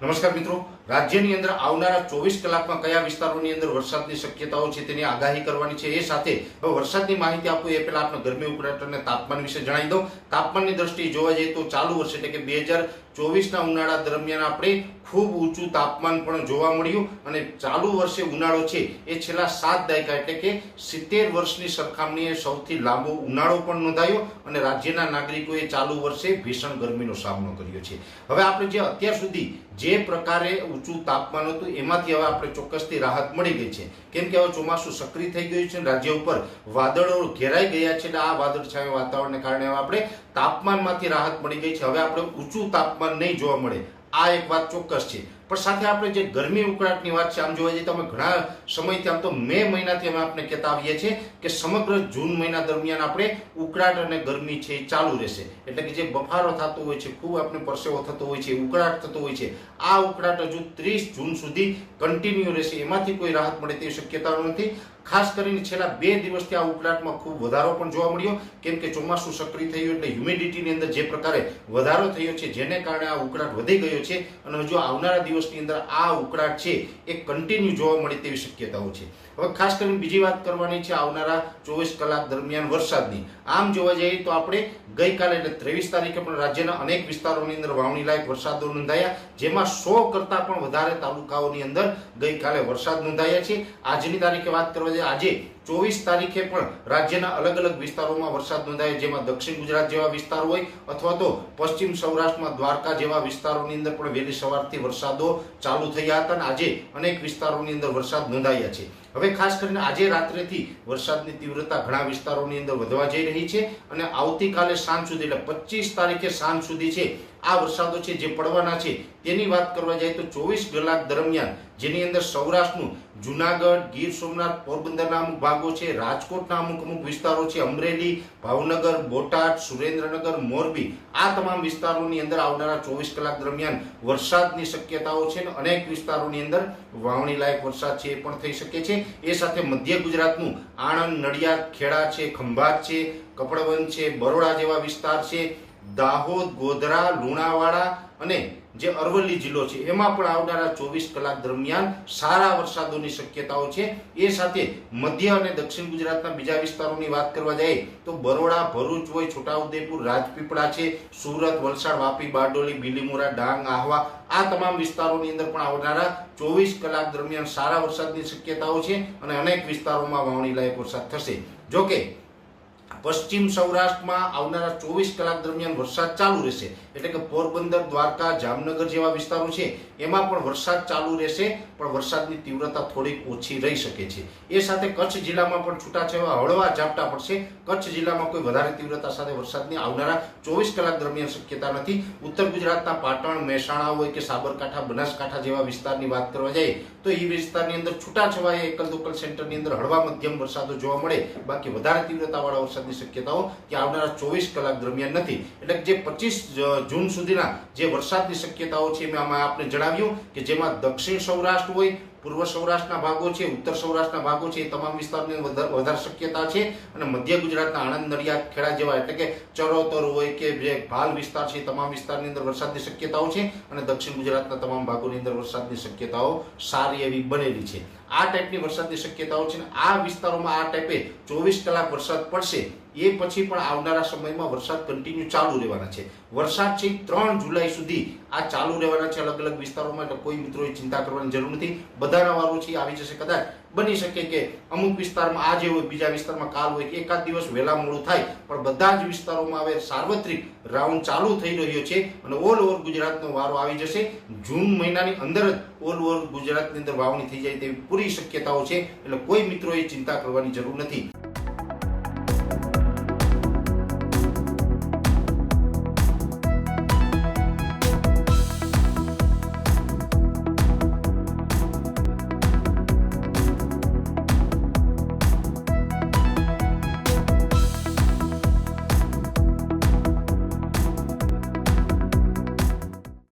નમસ્કાર મિત્રો. રાજ્યની અંદર આવનારા ચોવીસ કલાકમાં કયા વિસ્તારોની અંદર વરસાદની શક્યતાઓ છે તેની આગાહી કરવાની છે એ સાથે હવે વરસાદની માહિતી આપું એ પહેલા આપણે ગરમી ઉપરાંત અને તાપમાન વિશે જણાવી દઉં. તાપમાનની દ્રષ્ટિએ જોવા જઈએ તો ચાલુ વર્ષ એટલે કે બે હજાર ચોવીસના ઉનાળા દરમિયાન આપણે ખૂબ ઊંચું તાપમાન પણ જોવા મળ્યું અને ચાલુ વર્ષે ઉનાળો છે એ છેલ્લા સાત દાયકા એટલે કે સિત્તેર વર્ષની સરખામણીએ સૌથી લાંબો ઉનાળો પણ નોંધાયો અને રાજ્યના નાગરિકોએ ચાલુ વર્ષે ભીષણ ગરમીનો સામનો કર્યો છે. હવે આપણે જે અત્યાર સુધી જે પ્રકારે ઊંચું તાપમાન હતું, એમાંથી હવે આપણે ચોક્કસથી રાહત મળી ગઈ છે. કેમ કે હવે ચોમાસું સક્રિય થઈ ગયું છે રાજ્ય ઉપર વાદળો ઘેરાઈ ગયા છે આ વાદળછાયા વાતાવરણને કારણે હવે આપણે તાપમાનમાંથી રાહત મળી ગઈ છે. હવે આપણે ઊંચું તાપમાન નહીં જોવા મળે. આ એક વાત ચોક્કસ છે. પણ સાથે આપણે જે ગરમી ઉકળાટની વાત છે, આમ જોવા જઈએ તો અમે ઘણા સમયથી આમ તો મે મહિનાથી અમે આપણે કહેતા આવીએ છીએ કે સમગ્ર જૂન મહિના દરમિયાન આપણે ઉકળાટ અને ગરમી છે એ ચાલુ રહેશે. એટલે કે જે બફારો થતો હોય છે, ખૂબ આપણે પરસેવો થતો હોય છે, ઉકળાટ થતો હોય છે, આ ઉકળાટ હજુ ત્રીસ જૂન સુધી કન્ટિન્યુ રહેશે. એમાંથી કોઈ રાહત મળે તેવી શક્યતાઓ નથી. ખાસ કરીને છેલ્લા બે દિવસથી આ ઉકળાટમાં ખૂબ વધારો પણ જોવા મળ્યો. કેમ કે ચોમાસું સક્રિય થયું એટલે હ્યુમિડિટીની અંદર જે પ્રકારે વધારો થયો છે, જેને કારણે આ ઉકળાટ વધી ગયો છે. અને હજુ આવનારા દિવસની અંદર આ ઉકળાટ છે એ કન્ટિન્યુ જોવા મળે તેવી શક્યતાઓ છે. હવે ખાસ કરીને બીજી વાત કરવાની છે આવનારા ચોવીસ કલાક દરમિયાન વરસાદની. આમ જોવા જઈએ તો આપણે ગઈકાલે એટલે ત્રેવીસ તારીખે પણ રાજ્યના અનેક વિસ્તારોની અંદર વાવણી લાયક વરસાદો નોંધાયા, જેમાં સો કરતાં પણ વધારે તાલુકાઓની અંદર ગઈકાલે વરસાદ નોંધાયા છે. આજની તારીખે વાત કરવા જઈએ, આજે ચોવીસ તારીખે પણ રાજ્યના અલગ અલગ વિસ્તારોમાં વરસાદ નોંધાય, જેમાં દક્ષિણ ગુજરાત જેવા વિસ્તાર હોય અથવા તો પશ્ચિમ સૌરાષ્ટ્રમાં દ્વારકા જેવા વિસ્તારોની અંદર પણ વહેલી સવારથી વરસાદો ચાલુ થયા હતા અને આજે અનેક વિસ્તારોની અંદર વરસાદ નોંધાયા છે. હવે ખાસ કરીને આજે રાત્રેથી વરસાદની તીવ્રતા ઘણા વિસ્તારોની અંદર વધવા જઈ રહી છે અને આવતીકાલે સાંજ સુધી, એટલે પચીસ તારીખે સાંજ સુધી છે, આ વરસાદો છે જે પડવાના છે. તેની વાત કરવા જાય તો ચોવીસ કલાક દરમિયાન જેની અંદર સૌરાષ્ટ્રનું જુનાગઢ, ગીર સોમનાથ, પોરબંદરના અમુક ભાગો છે, રાજકોટના અમુક અમુક વિસ્તારો છે, અમરેલી, ભાવનગર, બોટાદ, સુરેન્દ્રનગર, મોરબી, આ તમામ વિસ્તારોની અંદર આવનારા ચોવીસ કલાક દરમિયાન વરસાદની શક્યતાઓ છે અને અનેક વિસ્તારોની અંદર વાવણી લાયક વરસાદ છે એ પણ થઈ શકે છે. એ સાથે મધ્ય ગુજરાતનું આણંદ, નડિયાદ, ખેડા છે, ખંભાત છે કપડવંત છે, બરોડા જેવા વિસ્તાર છે. દાહોદ, ગોધરા, લુણાવાડા અને જે અરવલ્લી જિલ્લો છે, એમાં પણ આવનારા ચોવીસ કલાક દરમિયાન સારા વરસાદોની શક્યતાઓ છે. એ સાથે મધ્ય અને દક્ષિણ ગુજરાતના બીજા વિસ્તારોની વાત કરવા જઈએ, તો બરોડા, ભરૂચ હોય, છોટાઉદેપુર, રાજપીપળા છે, સુરત, વલસાડ, વાપી, બારડોલી બીલીમોરા ડાંગ, આહવા, આ તમામ વિસ્તારોની અંદર પણ આવનારા ચોવીસ કલાક દરમિયાન સારા વરસાદની શક્યતાઓ છે અને અનેક વિસ્તારોમાં વાવણી લાયક વરસાદ થશે. જોકે પશ્ચિમ સૌરાષ્ટ્રમાં આવનારા ચોવીસ કલાક દરમિયાન વરસાદ ચાલુ રહેશે. એટલે કે પોરબંદર, દ્વારકા, જામનગર જેવા વિસ્તારો છે, એમાં પણ વરસાદ ચાલુ રહેશે, પણ વરસાદની તીવ્રતા થોડીક ઓછી રહી શકે છે. એ સાથે કચ્છ જિલ્લામાં પણ છૂટાછવાયા હળવા ઝાપટા પડશે. કચ્છ જિલ્લામાં કોઈ વધારે તીવ્રતા સાથે વરસાદની આવનારા ચોવીસ કલાક દરમિયાન શક્યતા નથી. ઉત્તર ગુજરાતના પાટણ મહેસાણા હોય કે સાબરકાંઠા, બનાસકાંઠા જેવા વિસ્તારની વાત કરવા જાય તો એ વિસ્તારની અંદર છૂટાછવાયા એકલ દોકલ સેન્ટરની અંદર હળવા મધ્યમ વરસાદો જોવા મળે. બાકી વધારે તીવ્રતાવાળા વરસાદની શક્યતાઓ કે આવનારા ચોવીસ કલાક દરમિયાન નથી. એટલે જે પચીસ જૂન સુધીના જે વરસાદની શક્યતાઓ છે મેં આમાં આપણે જણાવ્યું કે જેમાં દક્ષિણ સૌરાષ્ટ્ર હોય, પૂર્વ સૌરાષ્ટ્રના ભાગો છે, ઉત્તર સૌરાષ્ટ્રના ભાગો છે, એ તમામ વિસ્તારની વધારે શક્યતા છે. અને મધ્ય ગુજરાતના આણંદ, નડિયાદ, ખેડા જેવા એટલે કે ચરોતર હોય કે જે ભાલ વિસ્તાર છે તમામ વિસ્તારની અંદર વરસાદની શક્યતાઓ છે. અને દક્ષિણ ગુજરાતના તમામ ભાગોની અંદર વરસાદની શક્યતાઓ સારી એવી બનેલી છે. આ ટાઈપની વરસાદની શક્યતાઓ છે આ વિસ્તારોમાં આ ટાઈપે ચોવીસ કલાક વરસાદ પડશે, એ પછી પણ આવનારા સમયમાં વરસાદ કન્ટિન્યુ ચાલુ રહેવાના છે. વરસાદ છે ત્રણ જુલાઈ સુધી આ ચાલુ રહેવાના છે અલગ અલગ વિસ્તારોમાં કોઈ મિત્રોએ ચિંતા કરવાની જરૂર નથી. બધાના વારો છે, આવી જશે કદાચ. બની શકે કે અમુક વિસ્તારમાં આજે હોય, બીજા વિસ્તારમાં કાલ હોય એકાદ દિવસ વહેલા મોડું થાય, પણ બધા જ વિસ્તારોમાં હવે સાર્વત્રિક રાઉન્ડ ચાલુ થઈ રહ્યો છે અને ઓલ ઓવર ગુજરાતનો વારો આવી જશે. જૂન મહિનાની અંદર જ ઓલ ઓવર ગુજરાતની અંદર વાવણી થઈ જાય તેવી પૂરી શક્યતાઓ છે. એટલે કોઈ મિત્રોએ ચિંતા કરવાની જરૂર નથી.